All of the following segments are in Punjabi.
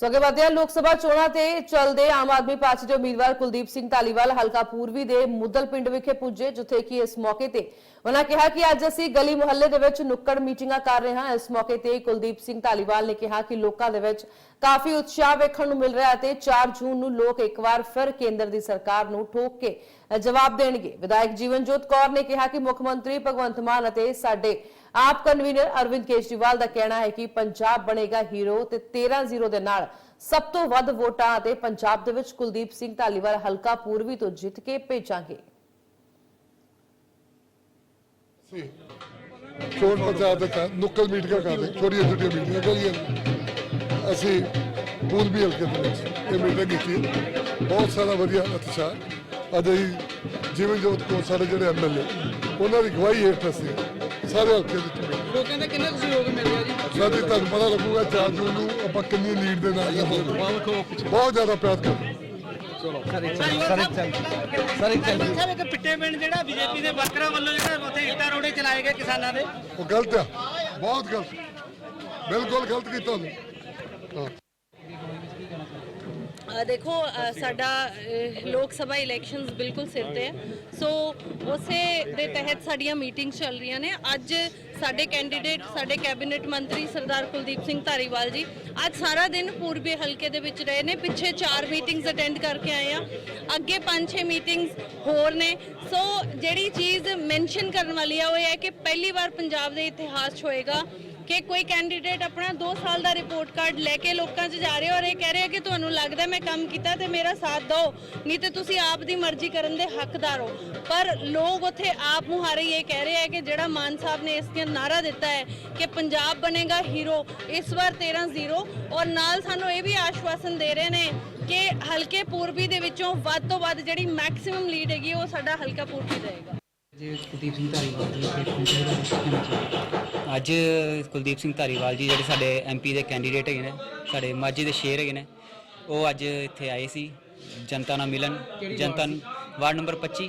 ਸੋ ਅੱਗੇ ਵਧਦੇ ਲੋਕ ਸਭਾ ਚੋਣਾਂ ਤੇ ਚੱਲਦੇ ਆਮ ਆਦਮੀ ਪਾਰਟੀ ਦੇ ਉਮੀਦਵਾਰ ਕੁਲਦੀਪ ਸਿੰਘ ਧਾਲੀਵਾਲ ਹਲਕਾ ਪੂਰਬੀ ਦੇ ਮੁੱਦਲ ਪਿੰਡ ਵਿਖੇ ਪੁੱਜੇ, ਜਿੱਥੇ ਕਿ ਇਸ ਮੌਕੇ ਤੇ ਉਹਨਾਂ ਕਿਹਾ ਕਿ ਅੱਜ ਅਸੀਂ ਗਲੀ ਮੁਹੱਲੇ ਦੇ ਵਿੱਚ ਨੁੱਕੜ ਮੀਟਿੰਗਾਂ ਕਰ ਰਹੇ ਹਾਂ। ਇਸ ਮੌਕੇ ਤੇ ਕੁਲਦੀਪ ਸਿੰਘ ਧਾਲੀਵਾਲ ਨੇ ਕਿਹਾ ਕਿ ਲੋਕਾਂ ਦੇ ਵਿੱਚ ਕਾਫੀ ਉਤਸ਼ਾਹ ਵੇਖਣ ਨੂੰ ਮਿਲ ਰਿਹਾ ਹੈ ਤੇ 4 ਜੂਨ ਨੂੰ ਲੋਕ ਇੱਕ ਵਾਰ ਫਿਰ ਕੇਂਦਰ ਦੀ ਸਰਕਾਰ ਨੂੰ ਠੋਕ ਕੇ ਜਵਾਬ ਦੇਣਗੇ। ਵਿਧਾਇਕ ਜੀਵਨਜੋਤ ਕੌਰ ਨੇ ਕਿਹਾ ਕਿ ਮੁੱਖ ਮੰਤਰੀ ਭਗਵੰਤ ਮਾਨ ਅਤੇ ਸਾਡੇ ਆਪ ਕਨਵੀਨਰ ਅਰਵਿੰਦ ਕੇਜਰੀਵਾਲ ਦਾ ਕਹਿਣਾ ਹੈ ਕਿ ਪੰਜਾਬ ਬਣੇਗਾ ਹੀਰੋ ਤੇ 13-0 ਦੇ ਨਾਲ ਸਭ ਤੋਂ ਵੱਧ ਵੋਟਾਂ ਅਤੇ ਪੰਜਾਬ ਦੇ ਵਿੱਚ ਕੁਲਦੀਪ ਸਿੰਘ ਧਾਲੀਵਾਲ ਹਲਕਾ ਪੂਰਬੀ ਤੋਂ ਜਿੱਤ ਕੇ ਭੇਜਾਂਗੇ। ਚੋਣ ਪ੍ਰਚਾਰ ਦੇ ਨੁੱਕਲ ਮੀਟਿੰਗਾਂ ਕਰਦੇ, ਛੋਟੀਆਂ ਛੋਟੀਆਂ ਮੀਟਿੰਗਾਂ ਕਰੀਆਂ ਅਸੀਂ ਪੂਰਬੀ ਹਲਕੇ ਦੇ ਵਿੱਚ ਇਹ ਮੀਟਿੰਗ ਕੀਤੀ ਬਹੁਤ ਸਾਰਾ ਵਧੀਆ ਉਤਸ਼ਾਹ ਅੱਜ ਜਿਵੇਂ ਜੋ ਸਾਡੇ ਜਿਹੜੇ ਐਮਐਲਏ ਉਹਨਾਂ ਦੀ ਗਵਾਹੀ ਹੇਠ ਅਸੀਂ ਸਾਰੇ ਹਲਕੇ ਦੇ ਵਿੱਚ meeting ਲੋਕਾਂ ਦਾ ਕਿੰਨਾ ਕੁ ਸਹਿਯੋਗ ਮਿਲ ਰਿਹਾ ਜੀ? ਸਾਡੀ ਤੁਹਾਨੂੰ ਪਤਾ ਲੱਗੂਗਾ 4 ਜੂਨ ਨੂੰ ਆਪਾਂ ਕਿੰਨੀ ਲੀਡ ਦੇ ਨਾਲ ਜਿੱਤਾਂਗੇ। ਬਹੁਤ ਜ਼ਿਆਦਾ ਪਿਆਰ ਕਰਦੇ ਸਾਹਿਬ ਇੱਕ ਪਿੱਟੇ ਪਿੰਡ ਜਿਹੜਾ ਬੀਜੇਪੀ ਦੇ ਵਰਕਰਾਂ ਵੱਲੋਂ ਜਿਹੜਾ ਉੱਥੇ ਇੱਟਾਂ ਰੋੜੇ ਚਲਾਏ ਗਏ ਕਿਸਾਨਾਂ ਦੇ। ਉਹ ਗਲਤ ਆ ਬਹੁਤ ਗਲਤ। ਬਿਲਕੁਲ ਗਲਤ ਕੀਤਾ ਉਹਨੇ। ਹਾਂ। ਦੇਖੋ ਸਾਡਾ ਲੋਕ ਸਭਾ ਇਲੈਕਸ਼ਨਸ ਬਿਲਕੁਲ ਸਿਰ ਤੇ ਹੈ। ਸੋ ਉਸੇ ਦੇ ਤਹਿਤ ਸਾਡੀਆਂ ਮੀਟਿੰਗਸ ਚੱਲ ਰਹੀਆਂ ਨੇ। ਅੱਜ ਸਾਡੇ ਕੈਂਡੀਡੇਟ ਸਾਡੇ ਕੈਬਨਿਟ ਮੰਤਰੀ ਸਰਦਾਰ ਕੁਲਦੀਪ ਸਿੰਘ ਧਾਰੀਵਾਲ ਜੀ ਅੱਜ ਸਾਰਾ ਦਿਨ ਪੂਰਬੀ ਹਲਕੇ ਦੇ ਵਿੱਚ ਰਹੇ ਨੇ। ਪਿੱਛੇ ਚਾਰ ਮੀਟਿੰਗਸ ਅਟੈਂਡ ਕਰਕੇ ਆਏ ਆ। ਅੱਗੇ 5-6 ਮੀਟਿੰਗਸ ਹੋਰ ਨੇ। ਸੋ ਜਿਹੜੀ ਚੀਜ਼ ਮੈਂਸ਼ਨ ਕਰਨ ਵਾਲੀ ਆ, ਉਹ ਇਹ ਹੈ ਕਿ ਪਹਿਲੀ ਵਾਰ ਪੰਜਾਬ ਦੇ ਇਤਿਹਾਸ 'ਚ ਹੋਏਗਾ ਕਿ ਕੋਈ ਕੈਂਡੀਡੇਟ ਆਪਣਾ 2 ਸਾਲ ਦਾ ਰਿਪੋਰਟ ਕਾਰਡ ਲੈ ਕੇ ਲੋਕਾਂ 'ਚ ਜਾ ਰਿਹਾ ਔਰ ਇਹ ਕਹਿ ਰਿਹਾ ਕਿ ਤੁਹਾਨੂੰ ਲੱਗਦਾ ਮੈਂ ਕੰਮ ਕੀਤਾ ਤੇ ਮੇਰਾ ਸਾਥ ਦਿਓ, ਨਹੀਂ ਤੇ ਤੁਸੀਂ ਆਪ ਦੀ ਮਰਜ਼ੀ ਕਰਨ ਦੇ ਹੱਕਦਾਰ ਹੋ। ਪਰ ਲੋਕ ਉੱਥੇ ਆਪ ਮੁਹਾਰੇ ਇਹ ਕਹਿ ਰਹੇ ਹੈ ਕਿ ਜਿਹੜਾ ਮਾਨ ਸਾਹਿਬ ਨੇ ਇਸ ਦੀਆਂ ਨਾਰਾ ਦਿੱਤਾ ਹੈ ਕਿ ਪੰਜਾਬ ਬਣੇਗਾ ਹੀਰੋ, ਇਸ ਵਾਰ 13-0 ਔਰ ਨਾਲ ਸਾਨੂੰ ਇਹ ਵੀ ਆਸ਼ਵਾਸਨ ਦੇ ਰਹੇ ਨੇ ਕਿ ਹਲਕੇ ਪੂਰਬੀ ਦੇ ਵਿੱਚੋਂ ਵੱਧ ਤੋਂ ਵੱਧ ਜਿਹੜੀ ਮੈਕਸਿਮਮ ਲੀਡ ਹੈਗੀ ਉਹ ਸਾਡਾ ਹਲਕਾ ਪੂਰਬੀ ਰਹੇਗਾ। ਜੇ ਕੁਲਦੀਪ ਸਿੰਘ ਧਾਰੀਵਾਲ ਜੀ ਇੱਥੇ ਪਹੁੰਚੇ? ਅੱਜ ਕੁਲਦੀਪ ਸਿੰਘ ਧਾਰੀਵਾਲ ਜੀ ਜਿਹੜੇ ਸਾਡੇ ਐਮਪੀ ਦੇ ਕੈਂਡੀਡੇਟ ਹੈਗੇ ਨੇ ਸਾਡੇ ਮਾਝੇ ਦੇ ਸ਼ੇਰ ਹੈਗੇ ਨੇ ਉਹ ਅੱਜ ਇੱਥੇ ਆਏ ਸੀ ਜਨਤਾ ਨਾਲ ਮਿਲਣ ਜਨਤਾ ਨੂੰ- ਵਾਰਡ ਨੰਬਰ 25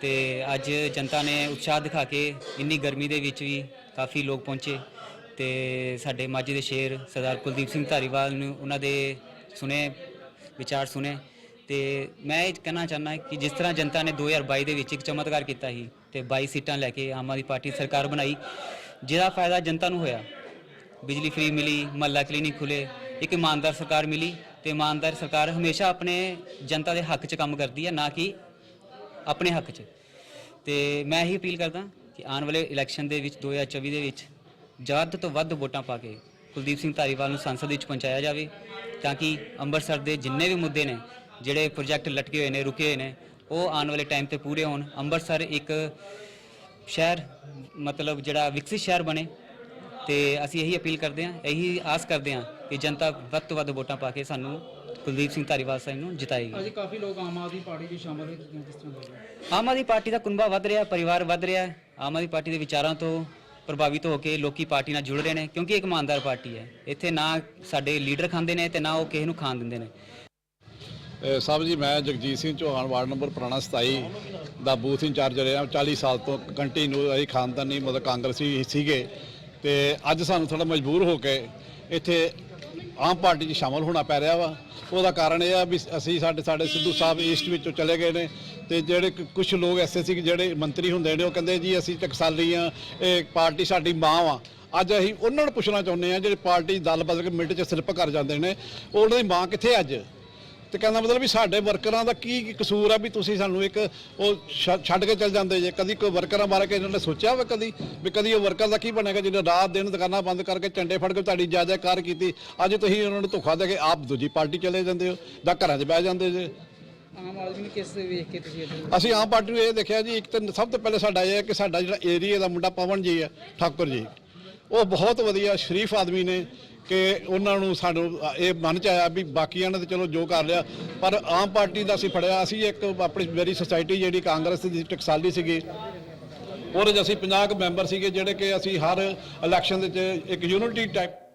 ਤੇ ਅੱਜ ਜਨਤਾ ਨੇ ਉਤਸ਼ਾਹ ਦਿਖਾ ਕੇ ਇੰਨੀ ਗਰਮੀ ਦੇ ਵਿੱਚ ਵੀ ਕਾਫੀ ਲੋਕ ਪਹੁੰਚੇ। ਤੇ ਸਾਡੇ ਮਾਝੇ ਦੇ ਸ਼ੇਰ ਸਰਦਾਰ ਕੁਲਦੀਪ ਸਿੰਘ ਧਾਰੀਵਾਲ ਨੂੰ ਉਹਨਾਂ ਦੇ ਸੁਨੇ ਵਿਚਾਰ ਸੁਨੇ। ਤੇ ਮੈਂ ਇਹ ਕਹਿਣਾ ਚਾਹੁੰਦਾ ਕਿ ਜਿਸ ਤਰ੍ਹਾਂ ਜਨਤਾ ਨੇ 2022 ਦੇ ਵਿੱਚ ਇੱਕ ਚਮਤਕਾਰ ਕੀਤਾ ਸੀ ਤੇ 22 ਸੀਟਾਂ ਲੈ ਕੇ ਆਮ ਆਦਮੀ ਪਾਰਟੀ ਸਰਕਾਰ ਬਣਾਈ, ਜਿਹਦਾ ਫਾਇਦਾ ਜਨਤਾ ਨੂੰ ਹੋਇਆ। ਬਿਜਲੀ ਫ੍ਰੀ ਮਿਲੀ, ਮਹੱਲਾ ਕਲੀਨਿਕ ਖੁੱਲੇ ਇੱਕ ਇਮਾਨਦਾਰ ਸਰਕਾਰ ਮਿਲੀ ਤੇ ਇਮਾਨਦਾਰ ਸਰਕਾਰ ਹਮੇਸ਼ਾ ਆਪਣੇ ਜਨਤਾ ਦੇ ਹੱਕ 'ਚ ਕੰਮ ਕਰਦੀ ਹੈ, ਨਾ ਕਿ ਆਪਣੇ ਹੱਕ 'ਚ। ਤੇ ਮੈਂ ਇਹੀ ਅਪੀਲ ਕਰਦਾ ਕਿ ਆਉਣ ਵਾਲੇ ਇਲੈਕਸ਼ਨ ਦੇ ਵਿੱਚ 2024 ਦੇ ਵਿੱਚ ਜ਼ਿਆਦਾ ਤੋਂ ਵੱਧ ਵੋਟਾਂ ਪਾ ਕੇ ਕੁਲਦੀਪ ਸਿੰਘ ਧਾਰੀਵਾਲ ਨੂੰ ਸੰਸਦ ਵਿੱਚ ਪਹੁੰਚਾਇਆ ਜਾਵੇ, ਤਾਂ ਕਿ ਅੰਮ੍ਰਿਤਸਰ ਦੇ ਜਿੰਨੇ ਵੀ ਮੁੱਦੇ ਨੇ ਜਿਹੜੇ ਪ੍ਰੋਜੈਕਟ ਲਟਕੇ ਹੋਏ ਨੇ ਰੁਕੇ ਹੋਏ ਨੇ ਉਹ ਆਉਣ ਵਾਲੇ ਟਾਈਮ ਤੇ ਪੂਰੇ ਹੋਣ। ਅੰਮ੍ਰਿਤਸਰ ਇੱਕ ਸ਼ਹਿਰ ਮਤਲਬ ਜਿਹੜਾ ਵਿਕਸਿਤ ਸ਼ਹਿਰ ਬਣੇ। ਤੇ ਅਸੀਂ ਇਹੀ ਅਪੀਲ ਕਰਦੇ ਹਾਂ ਇਹੀ ਆਸ ਕਰਦੇ ਹਾਂ ਕਿ ਜਨਤਾ ਵੱਧ ਤੋਂ ਵੱਧ ਵੋਟਾਂ ਪਾ ਕੇ ਸਾਨੂੰ ਕੁਲਦੀਪ ਸਿੰਘ ਧਾਰੀਵਾਲ ਸਾਹਿਬ ਨੂੰ ਜਿਤਾਏਗੀ। ਅੱਜ ਕਾਫੀ ਲੋਕ ਆਮ ਆਦਮੀ ਪਾਰਟੀ 'ਚ ਸ਼ਾਮਲ ਹੋਏ ਕਿਸ ਤਰ੍ਹਾਂ ਆਮ ਆਦਮੀ ਪਾਰਟੀ ਦਾ ਕੁਨਬਾ ਵੱਧ ਰਿਹਾ ਪਰਿਵਾਰ ਵੱਧ ਰਿਹਾ। ਆਮ ਆਦਮੀ ਪਾਰਟੀ ਦੇ ਵਿਚਾਰਾਂ ਤੋਂ ਪ੍ਰਭਾਵਿਤ ਹੋ ਕੇ ਲੋਕੀ ਪਾਰਟੀ ਨਾਲ ਜੁੜ ਰਹੇ ਨੇ ਕਿਉਂਕਿ ਇੱਕ ਇਮਾਨਦਾਰ ਪਾਰਟੀ ਹੈ। ਇੱਥੇ ਨਾ ਸਾਡੇ ਲੀਡਰ ਖਾਂਦੇ ਨੇ ਤੇ ਨਾ ਉਹ ਕਿਸੇ ਨੂੰ ਖਾਣ ਦਿੰਦੇ ਨੇ। ਸਾਹਿਬ ਜੀ, ਮੈਂ ਜਗਜੀਤ ਸਿੰਘ ਚੌਹਾਨ, ਵਾਰਡ ਨੰਬਰ ਪੁਰਾਣਾ 27 ਦਾ ਬੂਥ ਇੰਚਾਰਜ ਰਿਹਾ। 40 ਸਾਲ ਤੋਂ ਕੰਟੀਨਿਊ ਅਸੀਂ ਖਾਨਦਾਨੀ ਮਤਲਬ ਕਾਂਗਰਸੀ ਸੀਗੇ। ਤੇ ਅੱਜ ਸਾਨੂੰ ਥੋੜਾ ਮਜਬੂਰ ਹੋ ਕੇ ਇੱਥੇ ਆਮ ਪਾਰਟੀ 'ਚ ਸ਼ਾਮਲ ਹੋਣਾ ਪੈ ਰਿਹਾ ਵਾ। ਉਹਦਾ ਕਾਰਨ ਇਹ ਆ ਵੀ ਅਸੀਂ ਸਾਡੇ ਸਾਡੇ ਸਿੱਧੂ ਸਾਹਿਬ ਈਸਟ ਵਿੱਚੋਂ ਚਲੇ ਗਏ ਨੇ ਤੇ ਜਿਹੜੇ ਕੁਝ ਲੋਕ ਐਸੇ ਸੀ ਜਿਹੜੇ ਮੰਤਰੀ ਹੁੰਦੇ ਨੇ, ਉਹ ਕਹਿੰਦੇ ਜੀ, ਅਸੀਂ ਟਕਸਾਲੀ ਆ, ਇਹ ਪਾਰਟੀ ਸਾਡੀ ਮਾਂ ਵਾ। ਅੱਜ ਅਸੀਂ ਉਹਨਾਂ ਨੂੰ ਪੁੱਛਣਾ ਚਾਹੁੰਦੇ ਆ, ਜਿਹੜੇ ਪਾਰਟੀ ਦਲ ਬਦਲ ਕੇ ਮਿੰਟ 'ਚ ਸਿਰਪ ਕਰ ਜਾਂਦੇ ਨੇ, ਉਹਨਾਂ ਦੀ ਮਾਂ ਕਿੱਥੇ ਅੱਜ? ਤੇ ਕਹਿੰਦਾ ਮਤਲਬ ਵੀ ਸਾਡੇ ਵਰਕਰਾਂ ਦਾ ਕੀ ਕੀ ਕਸੂਰ ਆ ਵੀ ਤੁਸੀਂ ਸਾਨੂੰ ਇੱਕ ਉਹ ਛੱਡ ਕੇ ਚੱਲ ਜਾਂਦੇ ਜੇ? ਕਦੀ ਕੋਈ ਵਰਕਰਾਂ ਬਾਰੇ ਕਿ ਇਹਨਾਂ ਨੇ ਸੋਚਿਆ ਵਾ ਕਦੀ? ਵੀ ਕਦੀ ਉਹ ਵਰਕਰ ਦਾ ਕੀ ਬਣੇਗਾ ਜਿਹਨੇ ਰਾਤ ਦਿਨ ਦੁਕਾਨਾਂ ਬੰਦ ਕਰਕੇ ਝੰਡੇ ਫੜ ਕੇ ਤੁਹਾਡੀ ਜਾਇਜ਼ਾਕਾਰ ਕੀਤੀ? ਅੱਜ ਤੁਸੀਂ ਉਹਨਾਂ ਨੂੰ ਧੋਖਾ ਦੇ ਕੇ ਆਪ ਦੂਜੀ ਪਾਰਟੀ ਚਲੇ ਜਾਂਦੇ ਹੋ ਜਾਂ ਘਰਾਂ 'ਚ ਬਹਿ ਜਾਂਦੇ ਜੇ? ਆਮ ਆਦਮੀ ਨੂੰ ਕਿਸ ਵੇਖ ਕੇ ਤੁਸੀਂ ਅਸੀਂ ਆਮ ਪਾਰਟੀ ਨੂੰ ਇਹ ਦੇਖਿਆ ਜੀ ਇੱਕ ਤਾਂ ਸਭ ਤੋਂ ਪਹਿਲੇ ਸਾਡਾ ਇਹ ਹੈ ਕਿ ਸਾਡਾ ਜਿਹੜਾ ਏਰੀਆ ਦਾ ਮੁੰਡਾ ਪਵਨ ਜੀ ਹੈ ਠਾਕੁਰ ਜੀ। ਉਹ ਬਹੁਤ ਵਧੀਆ ਸ਼ਰੀਫ ਆਦਮੀ ਨੇ ਕਿ ਉਹਨਾਂ ਨੂੰ ਸਾਨੂੰ ਇਹ ਮਨ ਚ ਆਇਆ ਵੀ ਬਾਕੀਆਂ ਨੇ ਤਾਂ ਚਲੋ ਜੋ ਕਰ ਲਿਆ, ਪਰ ਆਮ ਪਾਰਟੀ ਦਾ ਅਸੀਂ ਫੜਿਆ, ਅਸੀਂ ਇੱਕ ਆਪਣੀ ਮੇਰੀ ਸੁਸਾਇਟੀ ਜਿਹੜੀ ਕਾਂਗਰਸ ਦੀ ਟਕਸਾਲੀ ਸੀਗੀ, ਉਹਦੇ 'ਚ ਅਸੀਂ 50 ਕੁ ਮੈਂਬਰ ਸੀਗੇ, ਜਿਹੜੇ ਕਿ ਅਸੀਂ ਹਰ ਇਲੈਕਸ਼ਨ ਦੇ ਵਿੱਚ ਇੱਕ ਯੂਨਿਟੀ ਟਾਈਪ